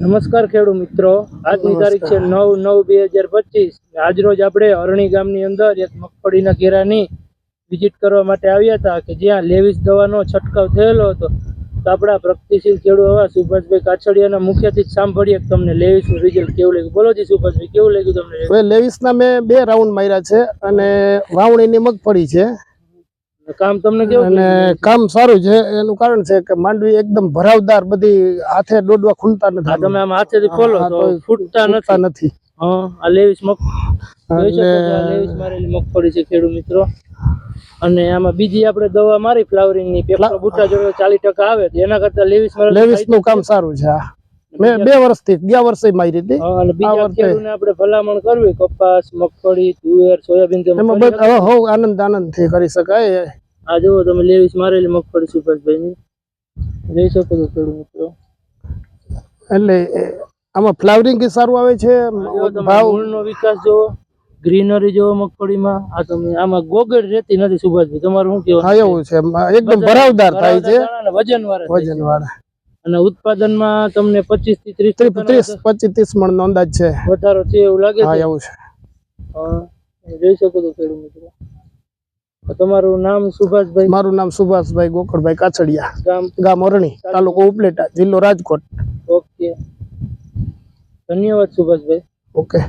નમસ્કાર ખેડૂત મિત્રો. આજની તારીખ છે નવ નવ બે હજાર પચીસ. આજરોજ આપણે અરણી ગામની અંદર એક મગફળીના કેરાની વિઝિટ કરવા માટે આવ્યા હતા કે જ્યાં લેવિસ દવાનો છંટકાવ થયેલો હતો. તો આપણા પ્રગતિશીલ ખેડૂત એવા સુભાષભાઈ કાછડિયાના મુખ્યથી જ સાંભળીએ તમને લેવિસનું રિઝલ્ટ કેવું લાગ્યું. બોલો જી સુભાષભાઈ કેવું લાગ્યું તમને? હવે લેવિસના મેં બે રાઉન્ડ માર્યા છે અને વાવણીની મગફળી છે. કામ તમને કેવું અને કામ સારું છે. એનું કારણ છે કે માંડવી એકદમ ભરાવદાર બધી હાથે દોડવા ખુલતા નથી. તમે આમ હાથેથી ખોલો તો ફૂટતા નથી. હા આ લેવિસ મગ. લેવિસ મારેલી મગફળી છે ખેડૂત મિત્રો. અને આમાં બીજી આપણે દવા મારી ફ્લાવરિંગની પેલા બુટા જોડે ચાલીસ ટકા આવે એના કરતા લેવીસ લેવીસનું કામ સારું છે મેં બે વર્ષથી ગયા વર્ષે મારી હતી. હા, અને બીજા આ વર્ષે. ખેડૂતને આપણે ભલામણ કરવી કપાસ મગફળી તુવેર સોયાબીન એમાં બધા હવે આનંદ આનંદથી કરી શકાય. આ જુઓ તમે લેવીસ મારેલી મગફળી સુભાષભાઈ ની જોઈ શકો છો ખેડૂત મિત્રો. એટલે આમાં ફ્લાવરિંગ સારું આવે છે ભાવ? મૂળનો વિકાસ જોવો ગ્રીનરી જોવો મગફળીમાં. આ તમે આમાં ગોગડ રહેતી નથી સુભાષભાઈ. તમારું શું કેવું હા એવું છે. એકદમ ભરાવદાર થાય છે. વજન વાળા વજન વાળા અને ઉત્પાદનમાં તમને પચીસથી ત્રીસ ત્રીસ પચીસ ત્રીસ મણ નો અંદાજ છે. વધારો છે એવું લાગે હા એવું છે. જોઈ શકો છો ખેડૂત મિત્રો. તમારું નામ સુભાષભાઈ? મારું નામ સુભાષભાઈ ગોકળભાઈ કાછડિયા ગામ? ગામ અરણી તાલુકો ઉપલેટા જિલ્લો રાજકોટ. ઓકે. ધન્યવાદ સુભાષભાઈ. ઓકે.